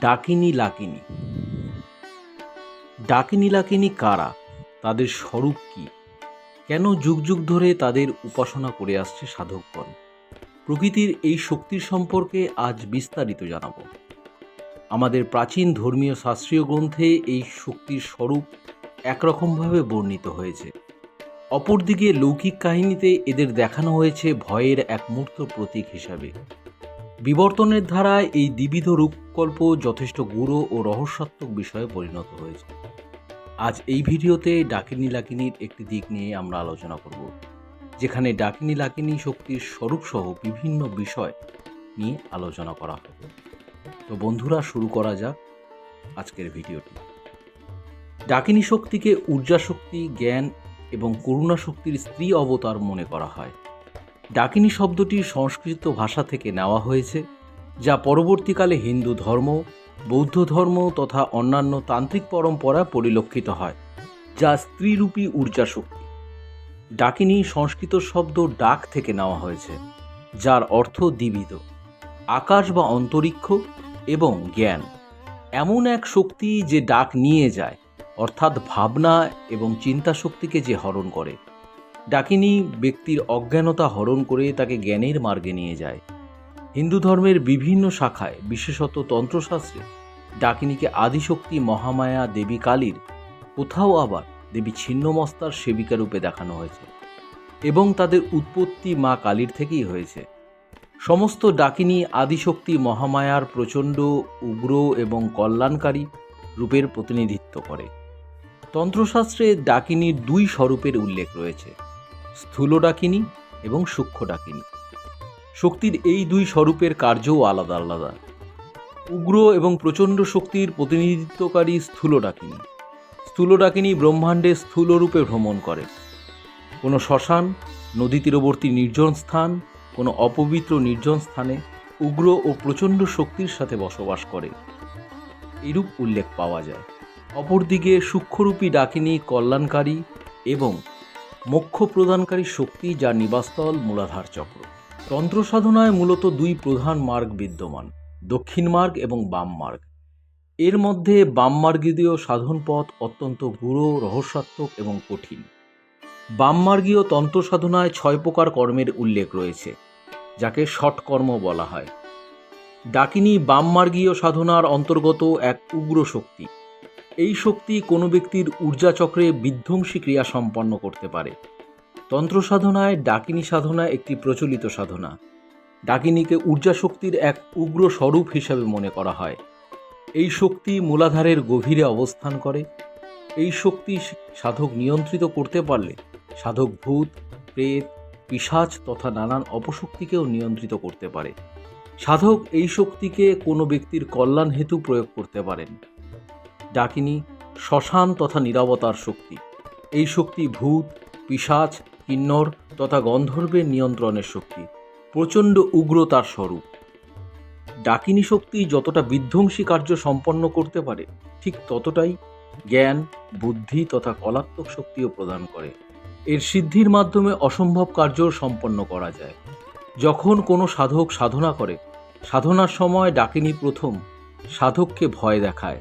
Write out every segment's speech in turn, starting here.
ডাকিনী লাকিনী। ডাকিনী লাকিনী কারা? তাদের স্বরূপ কি? কেন যুগ যুগ ধরে তাদের উপাসনা করে আসছে সাধকগণ? প্রকৃতির এই শক্তির সম্পর্কে আজ বিস্তারিত জানাব। আমাদের প্রাচীন ধর্মীয় শাস্ত্রীয় গ্রন্থে এই শক্তির স্বরূপ একরকমভাবে বর্ণিত হয়েছে। অপরদিকে লৌকিক কাহিনীতে এদের দেখানো হয়েছে ভয়ের এক মূর্ত প্রতীক হিসাবে। বিবর্তনের ধারায় এই দ্বিবিধ রূপকল্প যথেষ্ট গুরু ও রহস্যাত্মক বিষয়ে পরিণত হয়েছে। আজ এই ভিডিওতে ডাকিনী লাকিনীর একটি দিক নিয়ে আমরা আলোচনা করব, যেখানে ডাকিনী লাকিনী শক্তির স্বরূপসহ বিভিন্ন বিষয় নিয়ে আলোচনা করা হবে। তো বন্ধুরা, শুরু করা যাক আজকের ভিডিওটি। ডাকিনী শক্তিকে ঊর্জা শক্তি জ্ঞান এবং করুণা শক্তির স্ত্রী অবতার মনে করা হয়। ডাকিনী শব্দটি সংস্কৃত ভাষা থেকে নেওয়া হয়েছে, যা পরবর্তীকালে হিন্দু ধর্ম, বৌদ্ধ ধর্ম তথা অন্যান্য তান্ত্রিক পরম্পরা পরিলক্ষিত হয়, যা স্ত্রীরূপী ঊর্জা শক্তি ডাকিনী সংস্কৃত শব্দ ডাক থেকে নেওয়া হয়েছে, যার অর্থ দ্বিবিধ আকাশ বা অন্তরিক্ষ এবং জ্ঞান। এমন এক শক্তি যে ডাক নিয়ে যায়, অর্থাৎ ভাবনা এবং চিন্তা শক্তিকে যে হরণ করে। ডাকিনী ব্যক্তির অজ্ঞানতা হরণ করে তাকে জ্ঞানের মার্গে নিয়ে যায়। হিন্দু ধর্মের বিভিন্ন শাখায়, বিশেষত তন্ত্রশাস্ত্রে, ডাকিনীকে আদিশক্তি মহামায়া দেবী কালীর, কোথাও আবার দেবী ছিন্নমস্তার সেবিকা রূপে দেখানো হয়েছে এবং তাদের উৎপত্তি মা কালীর থেকেই হয়েছে। সমস্ত ডাকিনী আদিশক্তি মহামায়ার প্রচণ্ড, উগ্র এবং কল্যাণকারী রূপের প্রতিনিধিত্ব করে। তন্ত্রশাস্ত্রে ডাকিনীর দুই স্বরূপের উল্লেখ রয়েছে। স্থূল ডাকিনী এবং সূক্ষ্ম ডাকিনী। শক্তির এই দুই স্বরূপের কার্যও আলাদা আলাদা। উগ্র এবং প্রচণ্ড শক্তির প্রতিনিধিত্বকারী স্থূল ডাকিনী। স্থূল ডাকিনী ব্রহ্মাণ্ডে স্থূল রূপে ভ্রমণ করে। কোনো শ্মশান, নদী তীরবর্তী নির্জন স্থান, কোনো অপবিত্র নির্জন স্থানে উগ্র ও প্রচণ্ড শক্তির সাথে বসবাস করে। এরূপ উল্লেখ পাওয়া যায়। অপরদিকে সূক্ষ্মরূপী ডাকিনী কল্যাণকারী এবং মোক্ষ প্রদানকারী শক্তি যার নিবাসস্থল মূলাধার চক্র। তন্ত্র সাধনায় মূলত দুই প্রধান মার্গ বিদ্যমান, দক্ষিণ মার্গ এবং বাম মার্গ। এর মধ্যে বাম মার্গীয় সাধন পথ অত্যন্ত গুরু রহস্যাত্মক এবং কঠিন। বামমার্গীয় তন্ত্র সাধনায় ছয় প্রকার কর্মের উল্লেখ রয়েছে, যাকে ষটকর্ম বলা হয়। ডাকিনী বামমার্গীয় সাধনার অন্তর্গত এক উগ্র শক্তি এই শক্তি কোনো ব্যক্তির ঊর্জাচক্রে বিধ্বংসী ক্রিয়া সম্পন্ন করতে পারে। তন্ত্র সাধনায় ডাকিনী সাধনা একটি প্রচলিত সাধনা। ডাকিনীকে ঊর্জা শক্তির এক উগ্র স্বরূপ হিসাবে মনে করা হয়। এই শক্তি মূলাধারের গভীরে অবস্থান করে। এই শক্তি সাধক নিয়ন্ত্রিত করতে পারলে সাধক ভূত, প্রেত পিসাচ তথা নানান অপশক্তিকেও নিয়ন্ত্রিত করতে পারে। সাধক এই শক্তিকে কোনো ব্যক্তির কল্যাণ হেতু প্রয়োগ করতে পারেন। ডাকিনী, শ্মশান তথা নিরাবতার শক্তি। এই শক্তি ভূত পিসাচ কিন্নর তথা গন্ধর্বের নিয়ন্ত্রণের শক্তি। প্রচণ্ড উগ্রতার স্বরূপ। ডাকিনী শক্তি যতটা বিধ্বংসী কার্য সম্পন্ন করতে পারে, ঠিক ততটাই জ্ঞান, বুদ্ধি তথা কলাত্মক শক্তিও প্রদান করে। এর সিদ্ধির মাধ্যমে অসম্ভব কার্য সম্পন্ন করা যায়। যখন কোনো সাধক সাধনা করে, সাধনার সময় ডাকিনী প্রথম সাধককে ভয় দেখায়।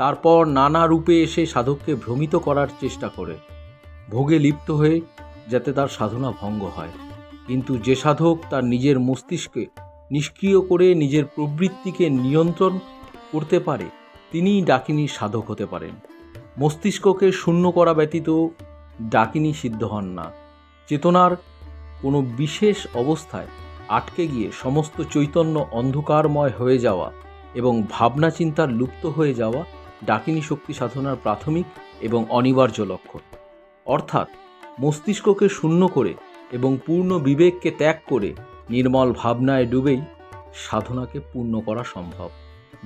তারপর নানা রূপে এসে সাধককে ভ্রমিত করার চেষ্টা করে। ভোগে লিপ্ত হয়ে যাতে তার সাধনা ভঙ্গ হয়। কিন্তু যে সাধক তার নিজের মস্তিষ্কে নিষ্ক্রিয় করে নিজের প্রবৃত্তিকে নিয়ন্ত্রণ করতে পারে, তিনিই ডাকিনীর সাধক হতে পারেন। মস্তিষ্ককে শূন্য করা ব্যতীত ডাকিনী সিদ্ধ হন না। চেতনার কোনো বিশেষ অবস্থায় আটকে গিয়ে সমস্ত চৈতন্য অন্ধকারময় হয়ে যাওয়া এবং ভাবনা চিন্তার লুপ্ত হয়ে যাওয়া ডাকিনী শক্তি সাধনার প্রাথমিক এবং অনিবার্য লক্ষ্য অর্থাৎ, মস্তিষ্ককে শূন্য করে এবং পূর্ণ বিবেককে ত্যাগ করে নির্মল ভাবনায় ডুবেই সাধনাকে পূর্ণ করা সম্ভব।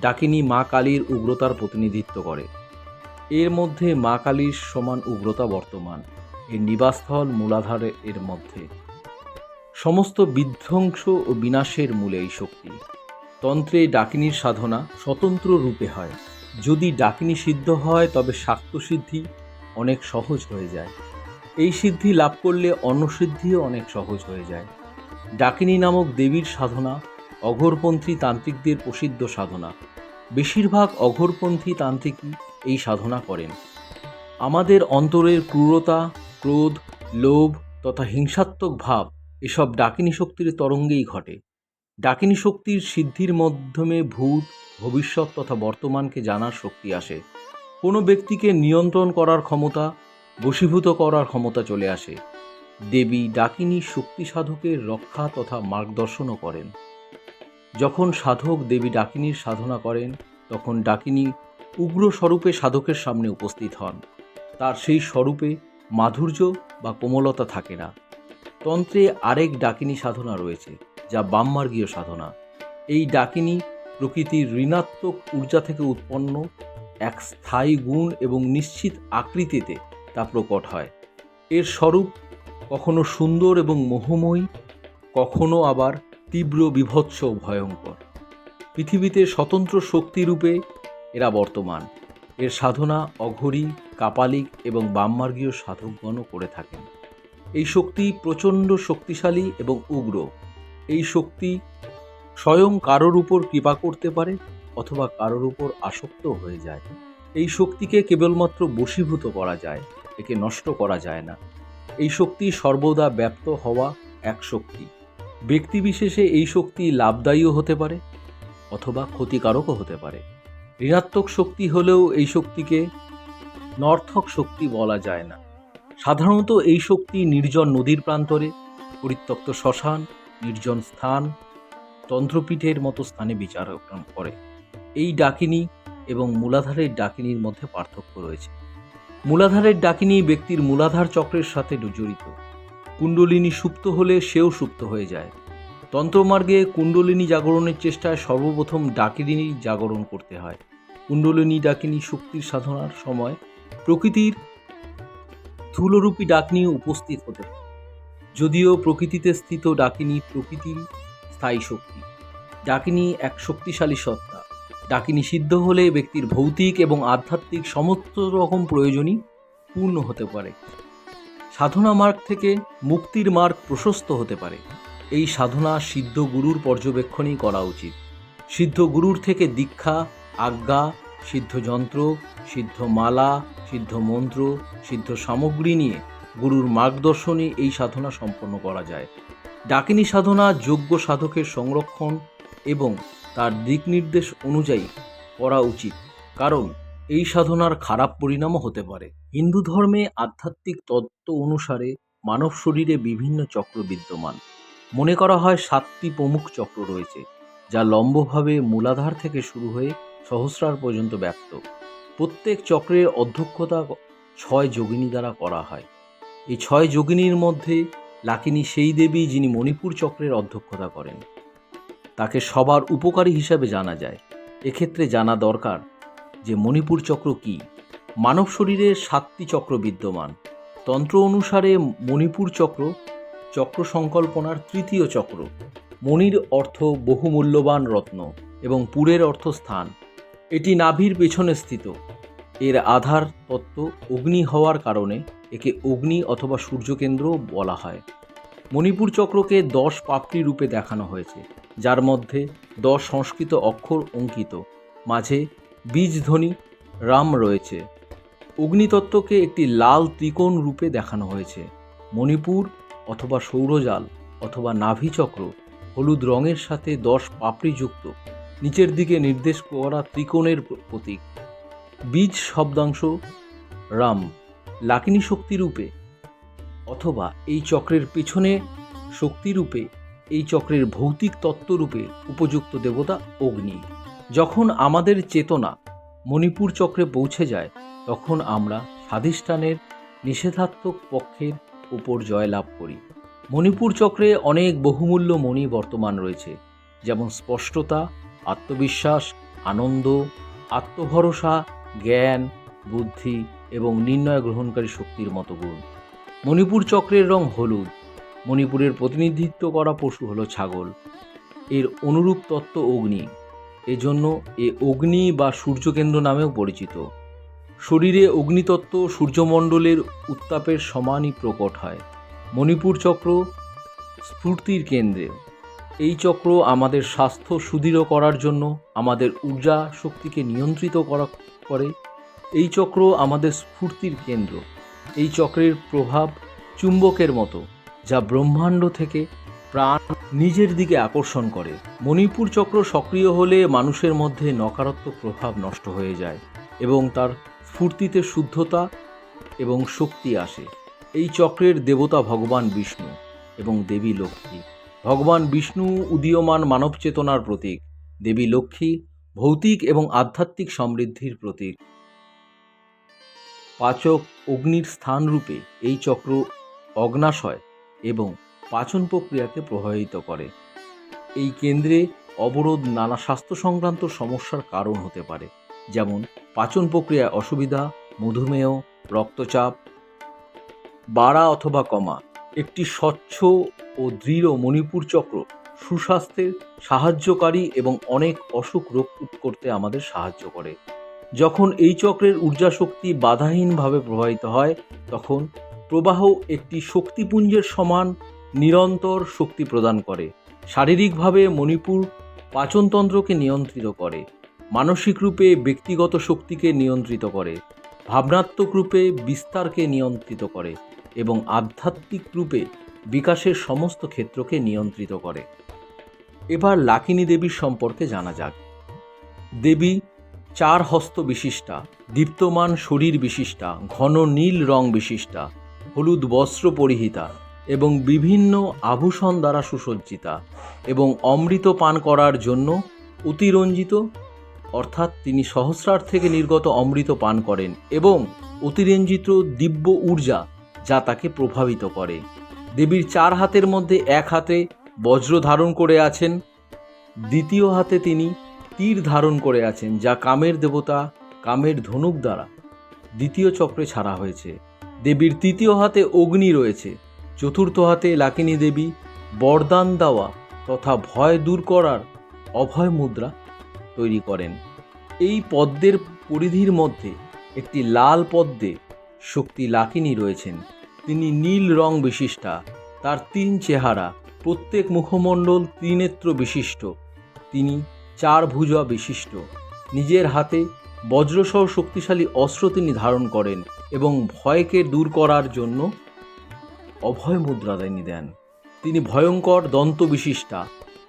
ডাকিনী মা কালীর উগ্রতার প্রতিনিধিত্ব করে। এর মধ্যে মা কালীর সমান উগ্রতা বর্তমান। এর নিবাসস্থল মূলাধারে এর মধ্যে। সমস্ত বিধ্বংস ও বিনাশের মূলে এই শক্তি। তন্ত্রে ডাকিনীর সাধনা স্বতন্ত্র রূপে হয়। যদি ডাকিনী সিদ্ধ হয়, তবে শাক্ত সিদ্ধি অনেক সহজ হয়ে যায়। এই সিদ্ধি লাভ করলে অন্নসিদ্ধিও অনেক সহজ হয়ে যায়। ডাকিনী নামক দেবীর সাধনা অঘোরপন্থী তান্ত্রিকদের প্রসিদ্ধ সাধনা। বেশিরভাগ অঘোরপন্থী তান্ত্রিকই এই সাধনা করেন। আমাদের অন্তরের ক্রূরতা, ক্রোধ, লোভ তথা হিংসাত্মক ভাব এসব ডাকিনী শক্তির তরঙ্গেই ঘটে। ডাকিনী শক্তির সিদ্ধির মাধ্যমে ভূত ভবিষ্যৎ তথা বর্তমানকে জানার শক্তি আসে। কোনো ব্যক্তিকে নিয়ন্ত্রণ করার ক্ষমতা, বশীভূত করার ক্ষমতা চলে আসে। দেবী ডাকিনী শক্তি সাধকের রক্ষা তথা মার্গদর্শনও করেন। যখন সাধক দেবী ডাকিনীর সাধনা করেন, তখন ডাকিনী উগ্র স্বরূপে সাধকের সামনে উপস্থিত হন। তার সেই স্বরূপে মাধুর্য বা কোমলতা থাকে না। তন্ত্রে আরেক ডাকিনী সাধনা রয়েছে, যা বামমার্গীয় সাধনা। এই ডাকিনী প্রকৃতির ঋণাত্মক ঊর্জা থেকে উৎপন্ন এক স্থায়ী গুণ এবং নিশ্চিত আকৃতিতে তা প্রকট হয়। এর স্বরূপ কখনো সুন্দর এবং মোহময়ী, কখনো আবার তীব্র বিভৎস ভয়ঙ্কর। পৃথিবীতে স্বতন্ত্র শক্তিরূপে এরা বর্তমান। এর সাধনা অঘরী, কাপালিক এবং বামমার্গীয় সাধকগণও করে থাকেন। এই শক্তি প্রচণ্ড শক্তিশালী এবং উগ্র। এই শক্তি স্বয়ং কারোর উপর কৃপা করতে পারে অথবা কারোর উপর আসক্ত হয়ে যায়। এই শক্তিকে কেবলমাত্র বশীভূত করা যায়, একে নষ্ট করা যায় না। এই শক্তি সর্বদা ব্যপ্ত হওয়া এক শক্তি। ব্যক্তিবিশেষে এই শক্তি লাভদায়ীও হতে পারে অথবা ক্ষতিকারকও হতে পারে। ঋণাত্মক শক্তি হলেও এই শক্তিকে নর্থক শক্তি বলা যায় না। সাধারণত এই শক্তি নির্জন নদীর প্রান্তরে, পরিত্যক্ত শ্মশান, নির্জন স্থান তন্ত্রপীঠের মতো স্থানে বিচার করে এই ডাকিনী এবং মূলাধারের ডাকিনীর মধ্যে পার্থক্য রয়েছে। মূলাধারের ডাকিনী ব্যক্তির মূলাধার চক্রের সাথে জড়িত। কুণ্ডলিনী সুপ্ত হলে সেও সুপ্ত হয়ে যায়। তন্ত্রমার্গে কুণ্ডলিনী জাগরণের চেষ্টায় সর্বপ্রথম ডাকিনী জাগরণ করতে হয়। কুণ্ডলিনী ডাকিনী শক্তির সাধনার সময় প্রকৃতির স্থূলরূপী ডাকিনী উপস্থিত হতে যদিও প্রকৃতিতে স্থিত ডাকিনী প্রকৃতির স্থায়ী শক্তি। ডাকিনী এক শক্তিশালী সত্তা। ডাকিনী সিদ্ধ হলে ব্যক্তির ভৌতিক এবং আধ্যাত্মিক সমস্ত রকম প্রয়োজনই পূর্ণ হতে পারে। সাধনা মার্গ থেকে মুক্তির মার্গ প্রশস্ত হতে পারে। এই সাধনা সিদ্ধ গুরুর পর্যবেক্ষণই করা উচিত। সিদ্ধ গুরুর থেকে দীক্ষা, আজ্ঞা, সিদ্ধ যন্ত্র, সিদ্ধ মালা, সিদ্ধ মন্ত্র, সিদ্ধ সামগ্রী নিয়ে গুরুর মার্গদর্শনে এই সাধনা সম্পন্ন করা যায়। ডাকিনী সাধনা যোগ্য সাধকের সংরক্ষণ এবং তার দিক নির্দেশ অনুযায়ী করা উচিত, কারণ এই সাধনার খারাপ পরিণামও হতে পারে। হিন্দু ধর্মে আধ্যাত্মিক তত্ত্ব অনুসারে মানব শরীরে বিভিন্ন চক্র বিদ্যমান। মনে করা হয় সাতটি প্রমুখ চক্র রয়েছে, যা লম্বভাবে মূলাধার থেকে শুরু হয়ে সহস্রার পর্যন্ত ব্যাপ্ত। প্রত্যেক চক্রের অধ্যক্ষতা ছয় যোগিনী দ্বারা করা হয়। এই ছয় যোগিনীর মধ্যে লাকিনী সেই দেবী যিনি মণিপুর চক্রের অধ্যক্ষতা করেন। তাকে সবার উপকারী হিসাবে জানা যায়। এক্ষেত্রে জানা দরকার যে মণিপুর চক্র কি। মানব শরীরে সাতটি চক্র বিদ্যমান। তন্ত্র অনুসারে মণিপুর চক্র চক্র সংকল্পনার তৃতীয় চক্র। মণির অর্থ বহুমূল্যবান রত্ন এবং পুরের অর্থ স্থান এটি নাভির পেছনে স্থিত। এর আধার তত্ত্ব অগ্নি হওয়ার কারণে একে অগ্নি অথবা সূর্যকেন্দ্র বলা হয়। মণিপুর চক্রকে দশ পাপড়ি রূপে দেখানো হয়েছে, যার মধ্যে দশ সংস্কৃত অক্ষর অঙ্কিত। মাঝে বীজধ্বনি রাম রয়েছে। অগ্নিতত্ত্বকে একটি লাল ত্রিকোণ রূপে দেখানো হয়েছে। মণিপুর অথবা সৌরজাল অথবা নাভিচক্র হলুদ রঙের সাথে দশ পাপড়ি যুক্ত। নিচের দিকে নির্দেশ করা ত্রিকোণের প্রতীক। বীজ শব্দাংশ রাম। লাকিনী শক্তিরূপে অথবা এই চক্রের পেছনে শক্তিরূপে, এই চক্রের ভৌতিক তত্ত্বরূপে উপযুক্ত দেবতা অগ্নি। যখন আমাদের চেতনা মণিপুর চক্রে পৌঁছে যায়, তখন আমরা স্বাধিষ্ঠানের নিষেধাত্মক পক্ষের উপর জয়লাভ করি। মণিপুর চক্রে অনেক বহুমূল্য মণি বর্তমান রয়েছে, যেমন স্পষ্টতা, আত্মবিশ্বাস, আনন্দ, আত্মভরসা, জ্ঞান, বুদ্ধি এবং নির্ণয় গ্রহণকারী শক্তির মতো গুণ। মণিপুর চক্রের রং হলুদ। মণিপুরের প্রতিনিধিত্ব করা পশু হলো ছাগল। এর অনুরূপ তত্ত্ব অগ্নি। এজন্য এ অগ্নি বা সূর্যকেন্দ্র নামেও পরিচিত। শরীরে অগ্নিতত্ত্ব সূর্যমণ্ডলের উত্তাপের সমানই প্রকট হয়। মণিপুর চক্র স্ফূর্তির কেন্দ্রে। এই চক্র আমাদের স্বাস্থ্য সুদৃঢ় করার জন্য আমাদের ঊর্জা শক্তিকে নিয়ন্ত্রিত করা করে। এই চক্র আমাদের স্ফূর্তির কেন্দ্র। এই চক্রের প্রভাব চুম্বকের মতো, যা ব্রহ্মাণ্ড থেকে প্রাণ নিজের দিকে আকর্ষণ করে। মণিপুর চক্র সক্রিয় হলে মানুষের মধ্যে নকারাত্মক প্রভাব নষ্ট হয়ে যায় এবং তার স্ফূর্তিতে শুদ্ধতা এবং শক্তি আসে। এই চক্রের দেবতা ভগবান বিষ্ণু এবং দেবী লক্ষ্মী। ভগবান বিষ্ণু উদীয়মান মানব চেতনার প্রতীক, দেবী লক্ষ্মী ভৌতিক এবং আধ্যাত্মিক সমৃদ্ধির প্রতীক। পাচক অগ্নির স্থানরূপে এই চক্র অগ্নাশয় এবং পাচন প্রক্রিয়াকে প্রভাবিত করে। এই কেন্দ্রে অবরোধ নানা স্বাস্থ্য সংক্রান্ত সমস্যার কারণ হতে পারে, যেমন পাচন প্রক্রিয়ায় অসুবিধা, মধুমেহ, রক্তচাপ, বাড়া অথবা কমা। একটি স্বচ্ছ ও দৃঢ় মণিপুর চক্র সুস্বাস্থ্যের সাহায্যকারী এবং অনেক অসুখ রোগ করতে আমাদের সাহায্য করে। যখন এই চক্রের ঊর্জা শক্তি বাধাহীনভাবে প্রবাহিত হয়, তখন প্রবাহ একটি শক্তিপুঞ্জের সমান নিরন্তর শক্তি প্রদান করে। শারীরিকভাবে মণিপুর পাচনতন্ত্রকে নিয়ন্ত্রিত করে, মানসিক রূপে ব্যক্তিগত শক্তিকে নিয়ন্ত্রিত করে, ভাবনাত্মক রূপে বিস্তারকে নিয়ন্ত্রিত করে এবং আধ্যাত্মিক রূপে বিকাশের সমস্ত ক্ষেত্রকে নিয়ন্ত্রিত করে। এবার লাকিনী দেবীর সম্পর্কে জানা যাক। দেবী চার হস্ত বিশিষ্টা, দীপ্তমান শরীর বিশিষ্টা, ঘন নীল রং বিশিষ্টা, হলুদ বস্ত্র পরিহিতা এবং বিভিন্ন আভূষণ দ্বারা সুসজ্জিতা এবং অমৃত পান করার জন্য অতিরঞ্জিত, অর্থাৎ তিনি সহস্রার থেকে নির্গত অমৃত পান করেন এবং অতিরঞ্জিত দিব্য ঊর্জা যা তাকে প্রভাবিত করে। দেবীর চার হাতের মধ্যে এক হাতে বজ্র ধারণ করে আছেন, দ্বিতীয় হাতে তিনি তীর ধারণ করে আছেন, যা কামের দেবতা, কামের ধনুক দ্বারা। দ্বিতীয় চক্রে ছাড়া হয়েছে। দেবীর তৃতীয় হাতে অগ্নি রয়েছে। চতুর্থ হাতে লাকিনী দেবী, বরদান দেওয়া তথা ভয় দূর করার অভয় মুদ্রা তৈরি করেন। এই পদ্মের পরিধির মধ্যে একটি লাল পদ্মে শক্তি লাকিনী রয়েছেন। তিনি নীল রং বিশিষ্টা। তার তিন চেহারা, প্রত্যেক মুখমণ্ডল ত্রিনেত্র বিশিষ্ট। তিনি চার ভুজা বিশিষ্ট। নিজের হাতে বজ্রসহ শক্তিশালী অস্ত্র তিনি ধারণ করেন এবং ভয়কে দূর করার জন্য অভয় মুদ্রা তিনি দেন। তিনি ভয়ঙ্কর দন্ত বিশিষ্টা।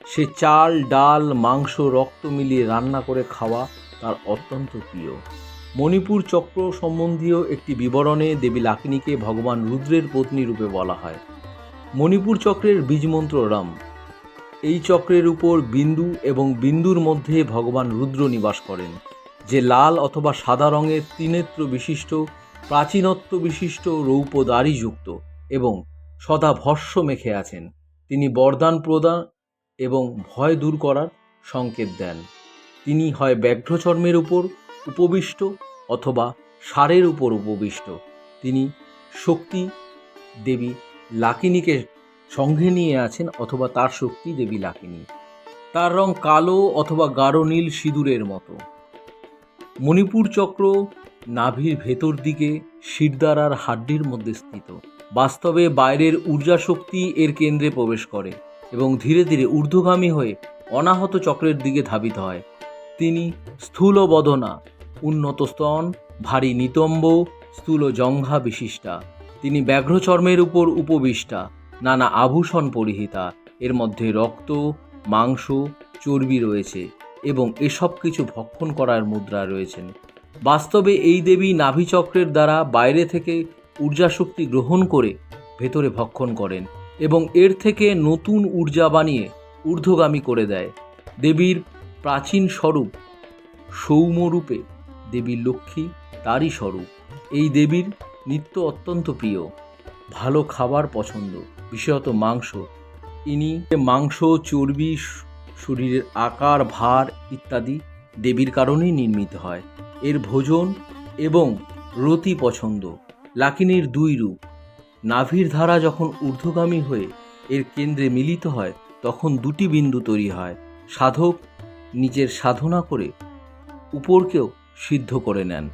সে চাল, ডাল, মাংস, রক্ত মিলিয়ে রান্না করে খাওয়া তার অত্যন্ত প্রিয়। মণিপুর চক্র সম্বন্ধীয় একটি বিবরণে দেবী লাকিনীকে ভগবান রুদ্রের পত্নী রূপে বলা হয়। মণিপুর চক্রের বীজমন্ত্র রাম। এই চক্রের উপর বিন্দু এবং বিন্দুর মধ্যে ভগবান রুদ্র নিবাস করেন, যে লাল অথবা সাদা রঙের ত্রিনেত্র বিশিষ্ট, প্রাচীনত্ব বিশিষ্ট যুক্ত এবং সদা ভস্য মেখে আছেন। তিনি বরদান প্রদান এবং ভয় দূর করার সংকেত দেন। তিনি হয় ব্যাঘ্রচর্মের উপর উপবিষ্ট অথবা সারের উপর উপবিষ্ট। তিনি শক্তি দেবী লাকিনীকে সঙ্গে নিয়ে আছেন অথবা তার শক্তি দেবী লাকিনী। তার রং কালো অথবা গাঢ় নীল সিঁদুরের মতো। মণিপুর চক্র নাভির ভেতর দিকে শিরদারার হাড্ডির মধ্যে স্থিত। বাস্তবে বাইরের ঊর্জা শক্তি এর কেন্দ্রে প্রবেশ করে এবং ধীরে ধীরে ঊর্ধ্বগামী হয়ে অনাহত চক্রের দিকে ধাবিত হয়। তিনি স্থূল বদনা উন্নত স্তন, ভারী নিতম্ব, স্থূল জঙ্ঘা বিশিষ্টা। তিনি ব্যাঘ্রচর্মের উপর উপবিষ্টা। নানা আভূষণ পরিহিতা। এর মধ্যে রক্ত, মাংস, চর্বি রয়েছে এবং এসব কিছু ভক্ষণ করার মুদ্রা রয়েছেন। বাস্তবে এই দেবী নাভিচক্রের দ্বারা বাইরে থেকে ঊর্জা শক্তি গ্রহণ করে ভেতরে ভক্ষণ করেন এবং এর থেকে নতুন ঊর্জা বানিয়ে ঊর্ধ্বগামী করে দেয়। দেবীর প্রাচীন স্বরূপ সৌম্যরূপে দেবী লক্ষ্মী তারই স্বরূপ। এই দেবীর নিত্য অত্যন্ত প্রিয়। ভালো খাবার পছন্দ, বিশেষত মাংস। ইনি মাংস, চর্বি, শরীরের আকার, ভার ইত্যাদি দেবীর কারণেই নির্মিত হয়। এর ভোজন এবং রতি পছন্দ। লাকিনীর দুই রূপ। নাভির ধারা যখন ঊর্ধ্বগামী হয়ে এর কেন্দ্রে মিলিত হয়, তখন দুটি বিন্দু তৈরি হয়। সাধক নিজের সাধনা করে উপরকেও সিদ্ধ করে নেন।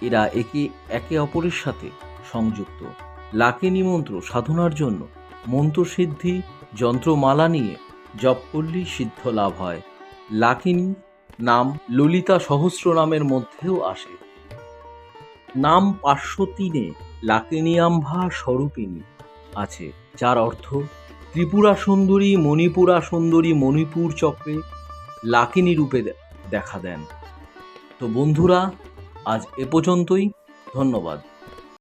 এরা একে একে অপরের সাথে সংযুক্ত। লাকিনী মন্ত্র সাধনার জন্য। মন্ত্রসিদ্ধি, যন্ত্রমালা নিয়ে জপ করলেই সিদ্ধ লাভ হয়। লাকিনী নাম ললিতা সহস্র নামের মধ্যেও আসে। নাম পাঁচশো তিনে লাকিনিয়াম্ভা স্বরূপিনী আছে, যার অর্থ ত্রিপুরা সুন্দরী, মণিপুরা সুন্দরী, মণিপুর চক্রে লাকিনী রূপে দেখা দেন। তো বন্ধুরা, আজ এ পর্যন্তই। ধন্যবাদ।